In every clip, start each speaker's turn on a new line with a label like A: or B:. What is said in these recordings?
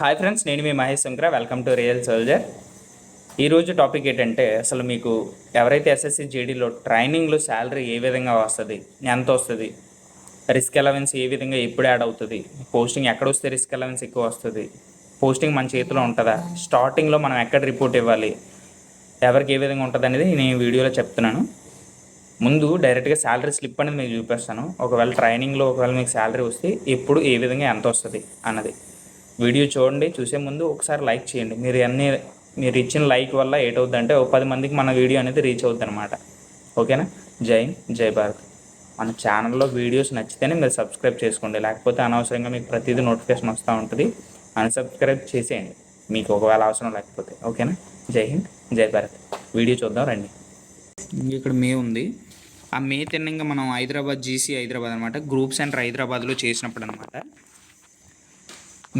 A: Hi friends నేను మీ Mahesh Shankara. Welcome to real soldier ఈరోజు topic ఏంటంటే అసలు మీకు ఎవరైతే ఎస్ఎస్సి జేడీలో ట్రైనింగ్లో శాలరీ ఏ విధంగా వస్తుంది ఎంత వస్తుంది రిస్క్ అలవెన్స్ ఏ విధంగా ఎప్పుడు యాడ్ అవుతుంది పోస్టింగ్ ఎక్కడ వస్తే రిస్క్ అలవెన్స్ ఎక్కువ వస్తుంది పోస్టింగ్ మన చేతిలో ఉంటుందా స్టార్టింగ్లో మనం ఎక్కడ రిపోర్ట్ ఇవ్వాలి ఎవరికి ఏ విధంగా ఉంటుంది అనేది నేను వీడియోలో చెప్తున్నాను. ముందు డైరెక్ట్గా శాలరీ స్లిప్ అనేది మీకు చూపిస్తాను. ఒకవేళ ట్రైనింగ్లో ఒకవేళ మీకు శాలరీ వస్తే ఎప్పుడు ఏ విధంగా ఎంత వస్తుంది అన్నది. వీడియో చూడండి చూసే ముందు ఒకసారి లైక్ చేయండి. మీరు అన్ని మీరు ఇచ్చిన లైక్ వల్ల ఏటవుద్దంటే ఒక పది మందికి మన వీడియో అనేది రీచ్ అవుద్ది అనమాట ఓకేనా? జై హింద్, జై భారత్. మన ఛానల్లో వీడియోస్ నచ్చితేనే మీరు సబ్స్క్రైబ్ చేసుకోండి. లేకపోతే అనవసరంగా మీకు ప్రతిదీ నోటిఫికేషన్ వస్తూ ఉంటుంది. అన్సబ్స్క్రైబ్ చేసేయండి. మీకు ఒకవేళ అవసరం లేకపోతే. ఓకేనా? జై హింద్ జై భారత్. వీడియో చూద్దాం రండి. ఇక్కడ మే ఉంది. ఆ మే తిన్నంగా మనం హైదరాబాద్ జీసీ హైదరాబాద్ అనమాట గ్రూప్ సెంటర్ హైదరాబాద్లో చేసినప్పుడు అనమాట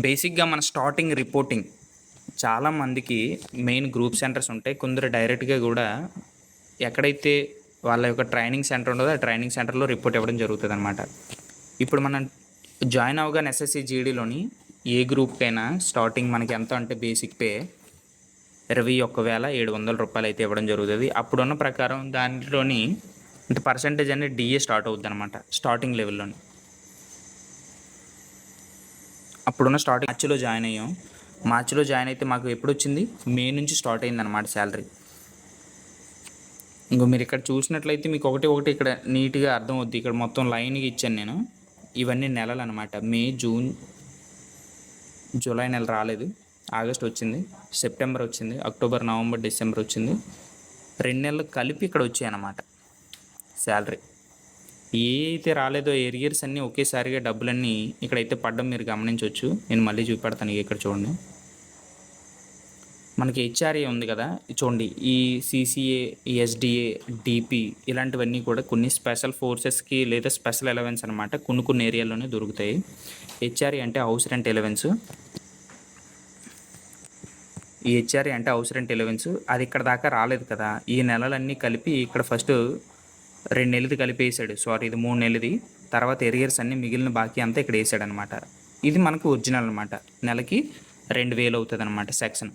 A: బేసిక్గా మన స్టార్టింగ్ రిపోర్టింగ్ చాలా మందికి మెయిన్ గ్రూప్ సెంటర్స్ ఉంటాయి. కొందరు డైరెక్ట్గా కూడా ఎక్కడైతే వాళ్ళ యొక్క ట్రైనింగ్ సెంటర్ ఉండదో ఆ ట్రైనింగ్ సెంటర్లో రిపోర్ట్ ఇవ్వడం జరుగుతుంది అనమాట ఇప్పుడు మనం జాయిన్ అవగానే ఎస్ఎస్సి జీడీలోని ఏ గ్రూప్కైనా స్టార్టింగ్ మనకి ఎంత అంటే బేసిక్ పే ఇరవై ఒక్క వేల ఏడు వందల రూపాయలు అయితే ఇవ్వడం జరుగుతుంది. అప్పుడున్న ప్రకారం దాంట్లోని అంటే పర్సంటేజ్ అనేది డిఏ స్టార్ట్ అవుతుంది అనమాట స్టార్టింగ్ లెవెల్లోని. అప్పుడున్న స్టార్టింగ్ మార్చిలో జాయిన్ అయ్యాం. మార్చిలో జాయిన్ అయితే మాకు ఎప్పుడు వచ్చింది మే నుంచి స్టార్ట్ అయింది అనమాట శాలరీ. ఇంకో మీరు ఇక్కడ చూసినట్లయితే మీకు ఒకటి ఒకటి ఇక్కడ నీట్గా అర్థం అవుద్ది ఇక్కడ మొత్తం లైన్గా ఇచ్చాను నేను. ఇవన్నీ నెలలు అనమాట మే జూన్ జూలై నెల రాలేదు. ఆగస్ట్ వచ్చింది. సెప్టెంబర్ వచ్చింది. అక్టోబర్ నవంబర్ డిసెంబర్ వచ్చింది. రెండు నెలలు కలిపి ఇక్కడ వచ్చాయి అన్నమాట శాలరీ. ఏ అయితే రాలేదో ఏరియర్స్ అన్నీ ఒకేసారిగా డబ్బులన్నీ ఇక్కడైతే పడ్డం మీరు గమనించవచ్చు. నేను మళ్ళీ చూపెడతాను ఇక్కడ చూడండి. మనకి హెచ్ఆర్ఏ ఉంది కదా. చూడండి ఈ సిసిఏ ఎస్డిఏ డిపి ఇలాంటివన్నీ కూడా కొన్ని స్పెషల్ ఫోర్సెస్కి లేదా స్పెషల్ ఎలవెన్స్ అనమాట కొన్ని కొన్ని ఏరియాల్లోనే దొరుకుతాయి. హెచ్ఆర్ఏ అంటే హౌస్ రెంట్ ఎలవెన్స్. ఈ హెచ్ఆర్ఏ అంటే హౌస్ రెంట్ ఎలవెన్స్. అది ఇక్కడ దాకా రాలేదు కదా. ఈ నెలలన్నీ కలిపి ఇక్కడ ఫస్ట్ రెండు నెలది కలిపి వేసాడు సారీ ఇది మూడు నెలది తర్వాత ఎరియర్స్ అన్ని మిగిలిన బాకీ అంతా ఇక్కడ వేసాడు అనమాట ఇది మనకు ఒరిజినల్ అనమాట నెలకి రెండు వేలు అవుతుంది అనమాట సెక్షన్.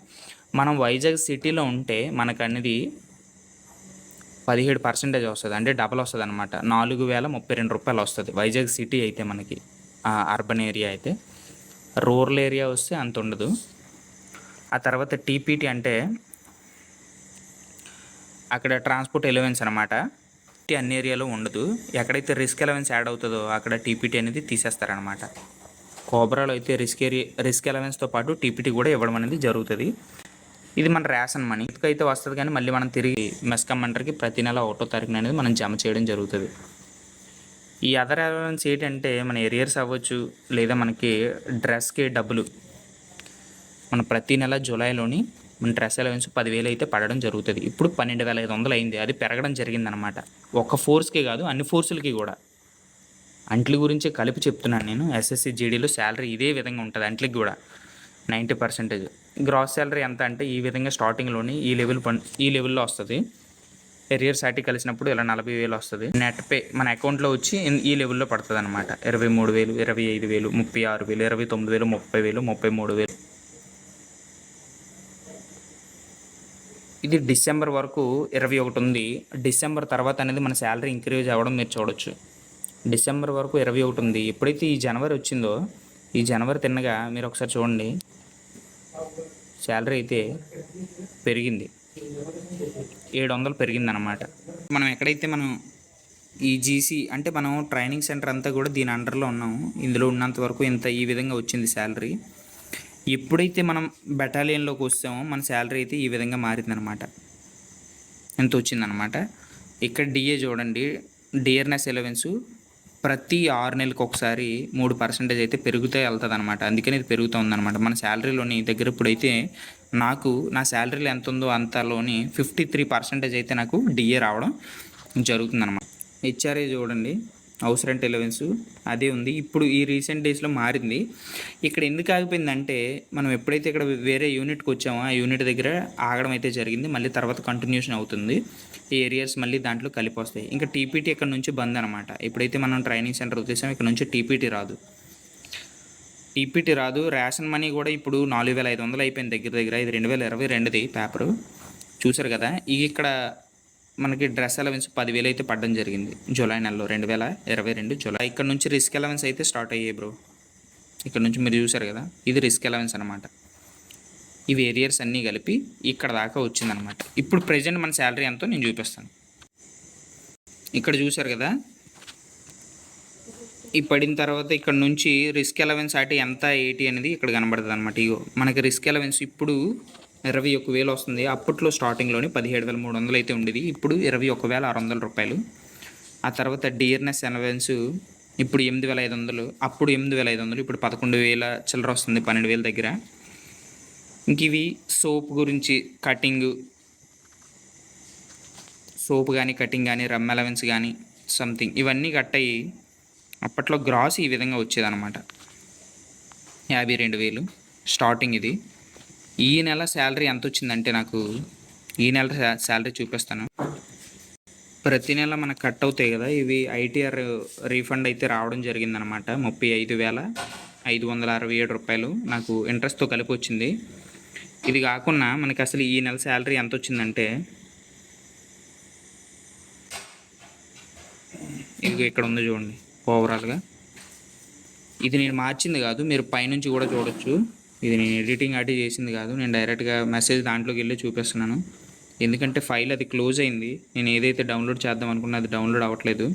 A: మనం వైజాగ్ సిటీలో ఉంటే మనకు అనేది పదిహేడు పర్సెంటేజ్ వస్తుంది. అంటే డబల్ వస్తుంది అనమాట నాలుగు వేల ముప్పై రెండు రూపాయలు వస్తుంది. వైజాగ్ సిటీ అయితే మనకి అర్బన్ ఏరియా అయితే. రూరల్ ఏరియా వస్తే అంత ఉండదు. ఆ తర్వాత టీపీటీ అంటే అక్కడ ట్రాన్స్పోర్ట్ ఎలవెన్స్ అనమాట టీపీటీ అన్ని ఏరియాలో ఉండదు. ఎక్కడైతే రిస్క్ ఎలవెన్స్ యాడ్ అవుతుందో అక్కడ టీపీటీ అనేది తీసేస్తారనమాట. కోబ్రాలో అయితే రిస్క్ ఏరియా రిస్క్ ఎలవెన్స్తో పాటు టీపీటీ కూడా ఇవ్వడం అనేది జరుగుతుంది. ఇది మన రేషన్ మనీ. అయితే వస్తుంది కానీ మళ్ళీ మనం తిరిగి మెస్కమ్ మంటర్కి ప్రతి నెల ఒకటో తారీఖున అనేది మనం జమ చేయడం జరుగుతుంది. ఈ అదర్ అలవెన్స్ ఏంటంటే మన ఎరియర్స్ అవ్వచ్చు లేదా మనకి డ్రెస్కి డబ్బులు. మన ప్రతి నెల జూలైలోని మన డ్రెస్ అలవెన్స్ పదివేలు అయితే పడడం జరుగుతుంది. ఇప్పుడు పన్నెండు వేల ఐదు వందలు అయింది. అది పెరగడం జరిగిందనమాట. ఒక ఫోర్స్కి కాదు అన్ని ఫోర్సులకి కూడా. అంట్ల గురించి కలిపి చెప్తున్నాను నేను. ఎస్ఎస్సి జీడీలో శాలరీ ఇదే విధంగా ఉంటుంది అంట్లకి కూడా. Ninety percentage. గ్రాస్ శాలరీ ఎంత అంటే ఈ విధంగా స్టార్టింగ్లోని ఈ లెవెల్ ఈ లెవెల్లో వస్తుంది. ఎరియర్ సాటి కలిసినప్పుడు ఇలా నలభై వేలు వస్తుంది. నెట్ పే మన అకౌంట్లో వచ్చి ఈ లెవెల్లో పడుతుంది అనమాట ఇరవై మూడు వేలు ఇరవై ఐదు వేలు ముప్పై ఆరు వేలు ఇరవై తొమ్మిది వేలు ముప్పై వేలు ముప్పై మూడు వేలు. ఇది డిసెంబర్ వరకు ఇరవై ఒకటి ఉంది. డిసెంబర్ తర్వాత అనేది మన శాలరీ ఇంక్రీజ్ అవ్వడం మీరు చూడొచ్చు. డిసెంబర్ వరకు ఇరవై ఒకటి ఉంది. ఎప్పుడైతే ఈ జనవరి వచ్చిందో ఈ జనవరి తిన్నగా మీరు ఒకసారి చూడండి. శాలరీ అయితే పెరిగింది. ఏడు వందలు పెరిగిందనమాట మనం ఎక్కడైతే మనం ఈ జీసీ అంటే మనం ట్రైనింగ్ సెంటర్ అంతా కూడా దీని అండర్లో ఉన్నాము ఇందులో ఉన్నంత వరకు ఇంత ఈ విధంగా వచ్చింది శాలరీ. ఎప్పుడైతే మనం బెటాలియన్లోకి వస్తామో మన శాలరీ అయితే ఈ విధంగా మారిందనమాట. ఎంత వచ్చిందనమాట? ఇక్కడ డిఏ చూడండి. డియర్నెస్ ఎలవెన్స్ ప్రతి ఆరు నెలలకు ఒకసారి మూడు పర్సెంటేజ్ అయితే పెరుగుతూ వెళ్తుంది అనమాట అందుకని ఇది పెరుగుతూ ఉందన్నమాట మన శాలరీలోని దగ్గర ఇప్పుడైతే నాకు నా శాలరీలో ఎంత ఉందో అంతలోని ఫిఫ్టీ త్రీ పర్సెంటేజ్ అయితే నాకు డిఏ రావడం జరుగుతుందన్నమాట హెచ్ఆర్ఏ చూడండి. హౌస్ రెంట్ ఎలవెన్స్ అదే ఉంది. ఇప్పుడు ఈ రీసెంట్ డేస్లో మారింది. ఇక్కడ ఎందుకు ఆగిపోయిందంటే మనం ఎప్పుడైతే ఇక్కడ వేరే యూనిట్కి వచ్చామో ఆ యూనిట్ దగ్గర ఆగడం అయితే జరిగింది. మళ్ళీ తర్వాత కంటిన్యూషన్ అవుతుంది. ఈ ఏరియాస్ మళ్ళీ దాంట్లో కలిపి వస్తాయి ఇంకా టీపీటీ ఇక్కడ నుంచి బంద్ అనమాట ఎప్పుడైతే మనం ట్రైనింగ్ సెంటర్ వచ్చేసాం ఇక్కడ నుంచి టీపీటీ రాదు. టీపీటీ రాదు. రేషన్ మనీ కూడా ఇప్పుడు నాలుగు వేల ఐదు వందలు అయిపోయింది దగ్గర దగ్గర. ఇది రెండు వేల ఇరవై రెండుది పేపరు. చూసారు కదా? ఈ ఇక్కడ మనకి డ్రెస్ అలవెన్స్ పదివేలు అయితే పడడం జరిగింది. జూలై నెలలో రెండు వేల ఇరవై రెండు జూలై. ఇక్కడ నుంచి రిస్క్ అలవెన్స్ అయితే స్టార్ట్ అయ్యాయి బ్రో ఇక్కడ నుంచి మీరు చూసారు కదా ఇది రిస్క్ అలవెన్స్ అనమాట ఈ వేరియర్స్ అన్నీ కలిపి ఇక్కడ దాకా వచ్చిందనమాట ఇప్పుడు ప్రజెంట్ మన శాలరీ ఎంతో నేను చూపిస్తాను. ఇక్కడ చూసారు కదా ఈ పడిన తర్వాత ఇక్కడ నుంచి రిస్క్ అలవెన్స్ అటు ఎంత ఎయిటీ అనేది ఇక్కడ కనబడుతుంది అనమాట ఇగో మనకి రిస్క్ అలవెన్స్ ఇప్పుడు ఇరవై ఒక్క వేలు వస్తుంది. అప్పట్లో స్టార్టింగ్లోనే పదిహేడు వేల మూడు వందలు అయితే ఉండేది. ఇప్పుడు ఇరవై ఒక్క వేల ఆరు వందల రూపాయలు. ఆ తర్వాత డియర్నెస్ అలవెన్స్ ఇప్పుడు ఎనిమిది వేల ఐదు వందలు అప్పుడు ఎనిమిది వేల ఐదు వందలు ఇప్పుడు పదకొండు వేల చిల్లర వస్తుంది పన్నెండు వేల దగ్గర. ఇంక ఇవి సోప్ గురించి కటింగ్ సోప్ కానీ కటింగ్ కానీ రమ్ అలవెన్స్ కానీ సంథింగ్ ఇవన్నీ కట్ అయ్యి అప్పట్లో గ్రాస్ ఈ విధంగా వచ్చేదన్నమాట. యాభై రెండు వేలు స్టార్టింగ్ ఇది. ఈ నెల శాలరీ ఎంత వచ్చిందంటే నాకు ఈ నెల శాలరీ చూపిస్తాను. ప్రతి నెల మనకు కట్ అవుతాయి కదా ఇవి ఐటీఆర్ రీఫండ్ అయితే రావడం జరిగిందనమాట. ముప్పై ఐదు వేల ఐదు వందల అరవై ఏడు రూపాయలు నాకు ఇంట్రెస్ట్తో కలిపి వచ్చింది. ఇది కాకుండా మనకి అసలు ఈ నెల శాలరీ ఎంత వచ్చిందంటే ఇది ఇక్కడ ఉంది చూడండి ఓవరాల్గా ఇది నేను మార్చింది కాదు మీరు పైనుంచి కూడా చూడొచ్చు. ఇది నేను ఎడిటింగ్ అటు చేసింది కాదు నేను డైరెక్ట్గా మెసేజ్ దాంట్లోకి వెళ్ళి చూపిస్తున్నాను. ఎందుకంటే ఫైల్ అది క్లోజ్ అయింది. నేను ఏదైతే డౌన్లోడ్ చేద్దాం అనుకున్నా అది డౌన్లోడ్ అవ్వట్లేదు.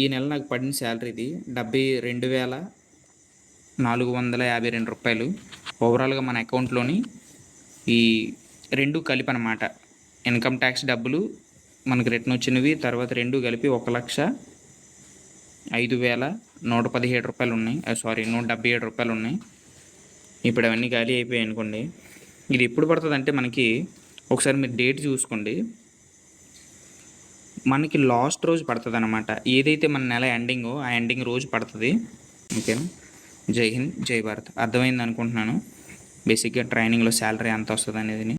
A: ఈ నెల నాకు పడిన శాలరీ ఇది డెబ్బై రెండు వేల నాలుగు వందల యాభై రెండు రూపాయలు. ఓవరాల్గా మన అకౌంట్లోని ఈ రెండు కలిపి అనమాట ఇన్కమ్ ట్యాక్స్ డబ్బులు మనకు రిటర్న్ వచ్చినవి తర్వాత రెండు కలిపి ఒక లక్ష ఐదు వేల నూట పదిహేడు రూపాయలు ఉన్నాయి. సారీ నూట డెబ్బై ఏడు రూపాయలు ఉన్నాయి. ఇప్పుడు అవన్నీ ఖాళీ అయిపోయాయి అనుకోండి. ఇది ఎప్పుడు పడుతుంది అంటే మనకి ఒకసారి మీరు డేట్ చూసుకోండి. మనకి లాస్ట్ రోజు పడుతుంది అనమాట ఏదైతే మన నెల ఎండింగో ఆ ఎండింగ్ రోజు పడుతుంది. ఓకేనా జై హింద్ జై భారత్. అర్థమైంది అనుకుంటున్నాను. బేసిక్గా ట్రైనింగ్లో శాలరీ ఎంత వస్తుంది అనేది.